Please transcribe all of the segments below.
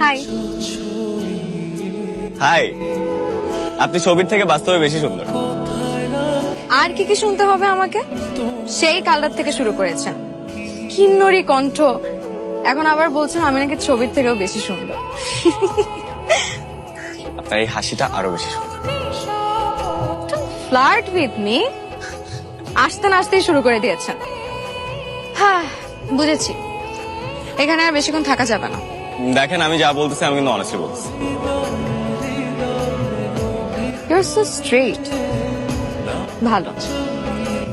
High high আপনি ছবির থেকে বাস্তবে বেশি সুন্দর। আর কি কি শুনতে হবে আমাকে? সেই কালার থেকে শুরু করেছেন। কিন্নরি কণ্ঠ। এখন আবার বলছেন আমি নাকি ছবির থেকেও বেশি সুন্দর। আপনার এই হাসিটা আরও বেশি সুন্দর। ফ্লার্ট উইথ মি আসতে না আসতেই শুরু করে দিয়েছেন। হ্যাঁ। বুঝেছি। এখানে আর বেশিক্ষণ থাকা যাবে না। দেখেন আমি যা বলতেছি আমি কিন্তু অনেস্টলি বলছি ইউর সো স্ট্রেট ভালো।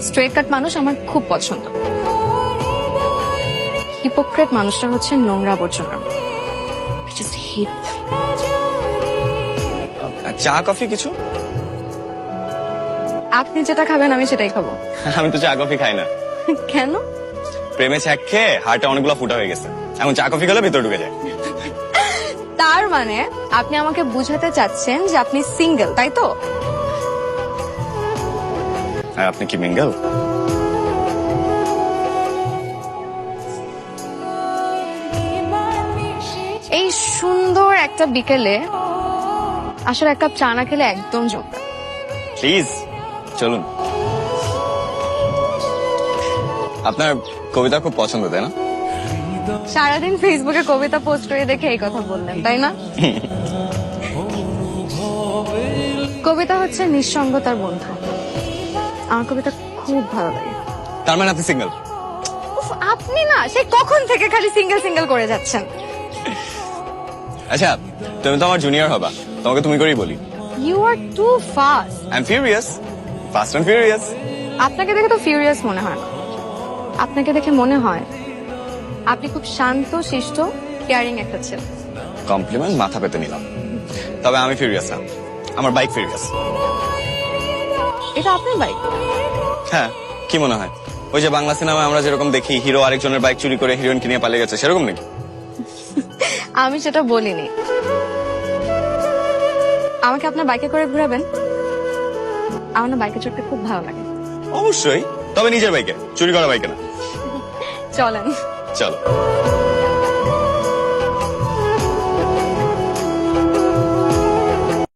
স্ট্রেট কাট মানুষ আমার খুব পছন্দ। হিপোক্রেট মানুষটা হচ্ছে নোংরা আবর্জনা। চা কফি কিছু? আপনি যেটা খাবেন আমি সেটাই খাব। আমি তো চা কফি খাই না। কেন? প্রেমে ছ্যাক খেয়ে হার্টে অনেকগুলো ফুটা হয়ে গেছে। এখন চা কফি খেলে ভিতরে ঢুকে যায়। তার মানে আপনি আমাকে বুঝাতে চাচ্ছেন যে আপনি সিঙ্গেল তাই তো? আর আপনি কি মিঙ্গেল? এই সুন্দর একটা বিকেলে আসলে এক কাপ চা না খেলে একদম জমবে প্লিজ চলুন। আপনার কবিতা খুব পছন্দ তাই না? সারাদিন ফেসবুকে কবিতা পোস্ট করে দেখে এই কথা বললেন তাই না? কবিতা হচ্ছে নিঃসঙ্গতার বন্ধু। আমার কবিতা খুব ভালো লাগে। তার মানে আপনি সিঙ্গেল আপনি না সে কখন থেকে খালি সিঙ্গেল সিঙ্গেল করে যাচ্ছেন? আচ্ছা তুমি তো আমার জুনিয়র হবা তোমাকে তুমি করেই বলি। You are too fast I am furious fast and furious আপনাকে দেখে তো ফিউরিয়াস মনে হয় না। আপনাকে দেখে মনে হয় আপনি খুব শান্ত শিষ্ট কেয়ারিং একটা ছেলে। কমপ্লিমেন্ট মাথা পেতে নিলাম। তবে আমি ফিউরিয়াস না। আমার বাইক ফিউরিয়াস এটা আপনার বাইক হ্যাঁ কি মনে হয়? ওই যে বাংলা সিনেমায় আমরা যেরকম দেখি হিরো আরেকজনের বাইক চুরি করে হিরোইনকে নিয়ে পালিয়ে গেছে সেরকম নাকি? আমি সেটা বলিনি। আমাকে আপনার বাইকে করে ঘোরাবেন? আমার না বাইকে চড়তে খুব ভালো লাগে। অবশ্যই তবে নিজের বাইকে চুরি করা বাইকে না। চলেন চলো